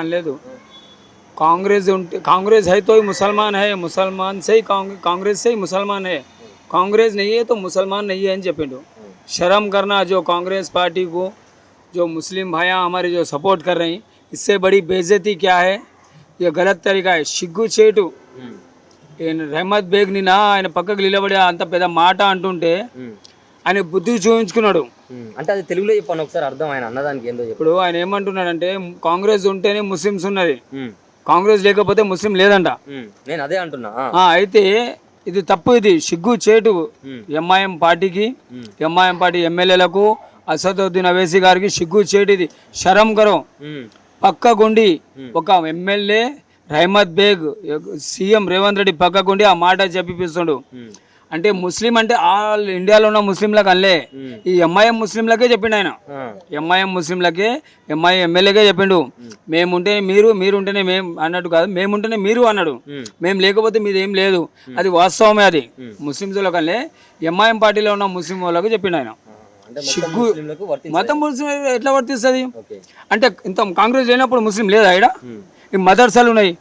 అనలేదు कांग्रेस उनके कांग्रेस है तो ही मुसलमान है मुसलमान से ही कांग- कांग्रेस से ही मुसलमान है कांग्रेस नहीं है तो मुसलमान नहीं है అని చెప్పిండు शर्म करना जो कांग्रेस पार्टी को जो मुस्लिम भाइयाँ हमारे जो सपोर्ट कर रहे हैं इससे बड़ी बेइज्जती क्या है ये गलत तरीका है సిగ్గు చేటు ఈయన రెహమత్ బేగ్ నిన్న ఆయన పక్కకు నిలబడి అంత పెద్ద మాట అంటుంటే ఆయన బుద్ధి చూపించుకున్నాడు అంటే అది తెలుగులో చెప్పాను ఒకసారి అర్థం ఆయన అన్నదానికి ఏందో ఇప్పుడు ఆయన ఏమంటున్నాడంటే కాంగ్రెస్ ఉంటేనే ముస్లిమ్స్ ఉన్నది. కాంగ్రెస్ లేకపోతే ముస్లిం లేదంట. నేను అదే అంటున్నా అయితే ఇది తప్పు ఇది. సిగ్గు చేటు ఎంఐఎం పార్టీకి ఎంఐఎం పార్టీ ఎమ్మెల్యేలకు అసదుద్దీన్ అవేసి గారికి సిగ్గు చేటు ఇది. శరం కరం. పక్కగుండి ఒక ఎమ్మెల్యే రహమద్ బేగ్ సీఎం రేవంత్ రెడ్డి పక్కగుండి ఆ మాట చెప్పిపిస్తుండు. ఉమ్, అంటే ముస్లిం అంటే ఆల్ ఇండియాలో ఉన్న ముస్లింలకు అనలే. ఈ ఎంఐఎం ముస్లింలకే చెప్పిండు ఆయన. ఎంఐఎం ముస్లింలకే ఎంఐ ఎమ్మెల్యేగా చెప్పిండు. మేముంటే మీరు మీరు ఉంటేనే మేము అన్నట్టు కాదు మేముంటేనే మీరు అన్నాడు. మేము లేకపోతే మీది ఏం లేదు. అది వాస్తవమే అది. ముస్లింస్ వాళ్ళకనే ఎంఐఎం పార్టీలో ఉన్న ముస్లిం వాళ్ళకు చెప్పిండు ఆయన. వర్తించాలి మతం ముస్లిం ఎట్లా వర్తిస్తుంది? అంటే ఇంత కాంగ్రెస్ లేనప్పుడు ముస్లిం లేదా ఇక్కడ ఉమ్, ఈ మదర్సాలు ఉన్నాయి.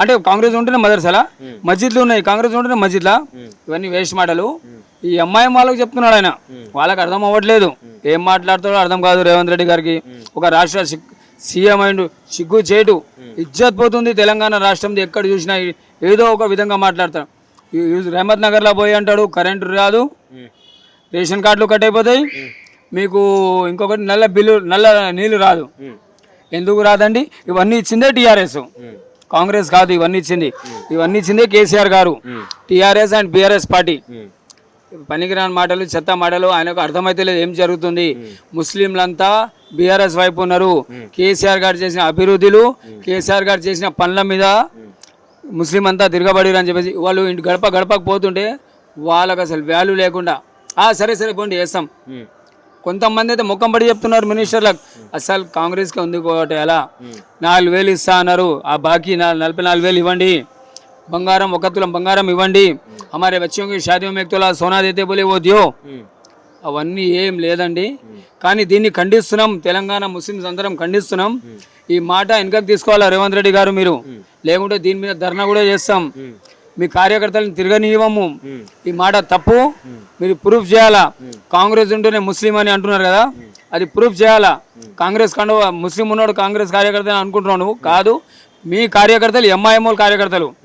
అంటే కాంగ్రెస్ ఉంటేనే మదర్సాలా మస్జిద్లు ఉన్నాయి. కాంగ్రెస్ ఉంటేనే మస్జిద్లా. ఇవన్నీ వేస్ట్ మాటలు. ఈ ఎంఐఎం వాళ్ళకి చెప్తున్నాడు ఆయన. వాళ్ళకి అర్థం అవ్వట్లేదు. ఏం మాట్లాడుతాడో అర్థం కాదు రేవంత్ రెడ్డి గారికి. ఒక రాష్ట్ర సిగ్- సీఎం అయిండు సిగ్గు చేటు. ఇజ్జత్ పోతుంది తెలంగాణ రాష్ట్రం ఎక్కడ చూసినా ఏదో ఒక విధంగా మాట్లాడతాడు రెహమత్ నగర్లో పోయి అంటాడు కరెంటు రాదు. రేషన్ కార్డులు కట్ అయిపోతాయి. మీకు ఇంకొకటి నల్ల బిల్లు నల్ల నీళ్ళు రాదు. ఎందుకు రాదండి? ఇవన్నీ ఇచ్చిందే టీఆర్ఎస్. కాంగ్రెస్ కాదు ఇవన్నీ ఇచ్చింది. ఇవన్నీ ఇచ్చిందే కేసీఆర్ గారు. TRS and BRS party. పనికిరాని మాటలు చెత్త మాటలు ఆయనకు అర్థమైతే లేదు ఏం జరుగుతుంది. ముస్లింలంతా బీఆర్ఎస్ వైపు ఉన్నారు. కేసీఆర్ గారు చేసిన అభివృద్ధులు కేసీఆర్ గారు చేసిన పనుల మీద ముస్లిం అంతా తిరగబడిరు అని చెప్పేసి వాళ్ళు ఇంటి గడప గడపకు పోతుంటే వాళ్ళకి అసలు వాల్యూ లేకుండా "ఆ, సరే సరే పోండి వేస్తాం కొంతమంది అయితే ముఖం పడి చెప్తున్నారు మినిస్టర్లకు. అసలు కాంగ్రెస్కి ఉంది కోట ఎలా? నాలుగు వేలు ఇస్తా అన్నారు. ఆ బాకీ నలభై నాలుగు వేలు ఇవ్వండి. బంగారం ఒక తులం బంగారం ఇవ్వండి. हमारे వచ్చి షాది వ్యక్తుల సోనాదైతే एक तोला అవన్నీ ఏం లేదండి. కానీ దీన్ని ఖండిస్తున్నాం. తెలంగాణ ముస్లింస్ అందరం ఖండిస్తున్నాం. ఈ మాట వెనకకు తీసుకోవాలా రేవంత్ రెడ్డి గారు మీరు? లేకుంటే దీని మీద ధర్నా కూడా చేస్తాం. మీ కార్యకర్తలను తిరగనివ్వము. ఈ మాట తప్పు. మీరు ప్రూఫ్ చేయాలా? కాంగ్రెస్ ఉంటేనే ముస్లిం అని అంటున్నారు కదా. అది ప్రూఫ్ చేయాలా? కాంగ్రెస్ కండు ముస్లిం ఉన్నాడు కాంగ్రెస్ కార్యకర్త అనుకుంటున్నాను అనుకుంటున్నావు కాదు. మీ కార్యకర్తలు ఎంఐఎంఓ కార్యకర్తలు.